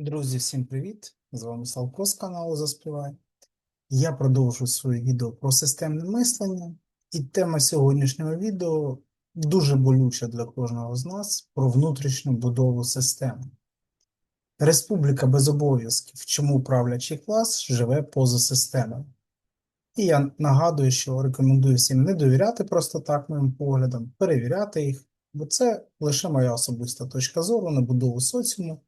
Друзі, всім привіт! З вами Славко з каналу Заспівай. Я продовжую своє відео про системне мислення, і тема сьогоднішнього відео дуже болюча для кожного з нас про внутрішню будову системи. Республіка без обов'язків, чому правлячий клас живе поза системою. І я нагадую, що рекомендую всім не довіряти просто так моїм поглядам, перевіряти їх, бо це лише моя особиста точка зору на будову соціуму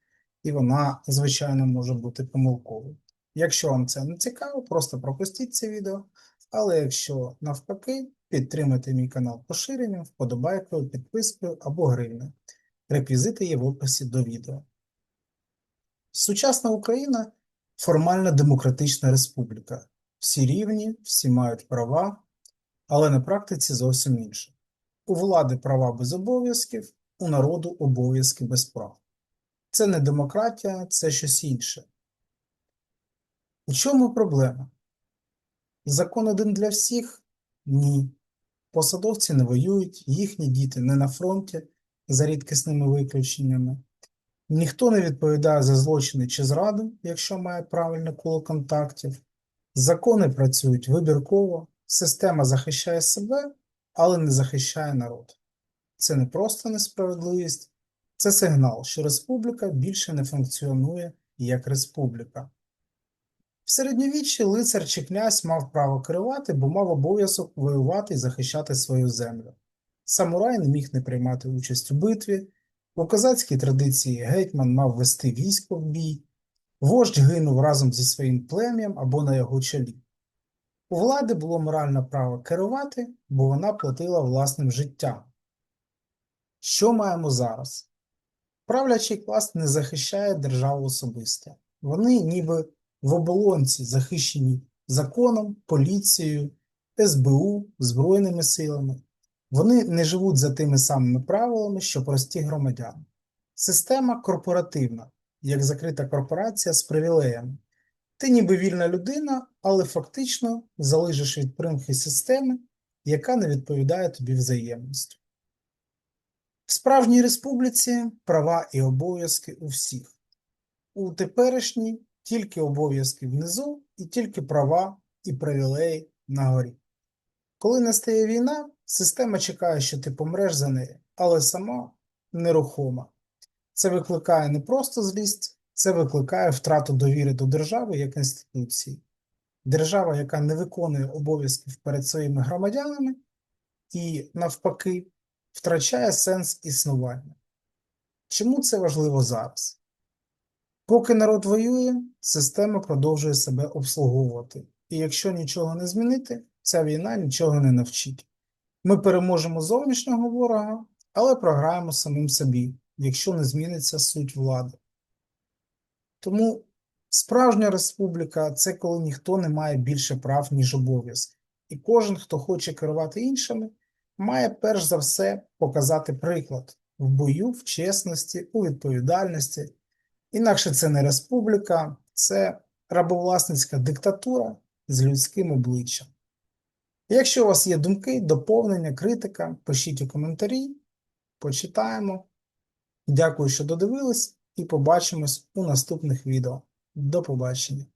і вона, звичайно, може бути помилковою. Якщо вам це не цікаво, просто пропустіть це відео. Але якщо навпаки, підтримайте мій канал поширенням, вподобайкою, підпискою або гривнею. Реквізити є в описі до відео. Сучасна Україна формальна демократична республіка. Всі рівні, всі мають права, але на практиці зовсім інше. У влади права без обов'язків, у народу обов'язки без прав. Це не демократія, це щось інше. У чому проблема? Закон один для всіх? Ні. Посадовці не воюють, їхні діти не на фронті за рідкісними виключеннями. Ніхто не відповідає за злочини чи зраду, якщо має правильне коло контактів. Закони працюють вибірково, система захищає себе, але не захищає народ. Це не просто несправедливість, це сигнал, що республіка більше не функціонує як республіка. В середньовіччі лицар чи князь мав право керувати, бо мав обов'язок воювати і захищати свою землю. Самурай не міг не приймати участь у битві, у козацькій традиції гетьман мав вести військо в бій, вождь гинув разом зі своїм плем'ям або на його чолі. У влади було моральне право керувати, бо вона платила власним життям. Що маємо зараз? Правлячий клас не захищає державу особисто. Вони ніби в оболонці захищені законом, поліцією, СБУ, Збройними силами. Вони не живуть за тими самими правилами, що прості громадяни. Система корпоративна, як закрита корпорація з привілеями. Ти ніби вільна людина, але фактично залежиш від примхи системи, яка не відповідає тобі взаємністю. В справжній республіці права і обов'язки у всіх. У теперішній тільки обов'язки внизу і тільки права і привілеї на горі. Коли настає війна, система чекає, що ти помреш за неї, але сама нерухома. Це викликає не просто злість, це викликає втрату довіри до держави як інституції. Держава, яка не виконує обов'язків перед своїми громадянами, і навпаки втрачає сенс існування. Чому це важливо зараз? Поки народ воює, система продовжує себе обслуговувати, і якщо нічого не змінити, ця війна нічого не навчить. Ми переможемо зовнішнього ворога, але програємо самим собі, якщо не зміниться суть влади. Тому справжня республіка це коли ніхто не має більше прав, ніж обов'язки, і кожен, хто хоче керувати іншими, має перш за все показати приклад в бою, в чесності, у відповідальності. Інакше це не республіка, це рабовласницька диктатура з людським обличчям. Якщо у вас є думки, доповнення, критика, пишіть у коментарі, почитаємо. Дякую, що додивились, і побачимось у наступних відео. До побачення!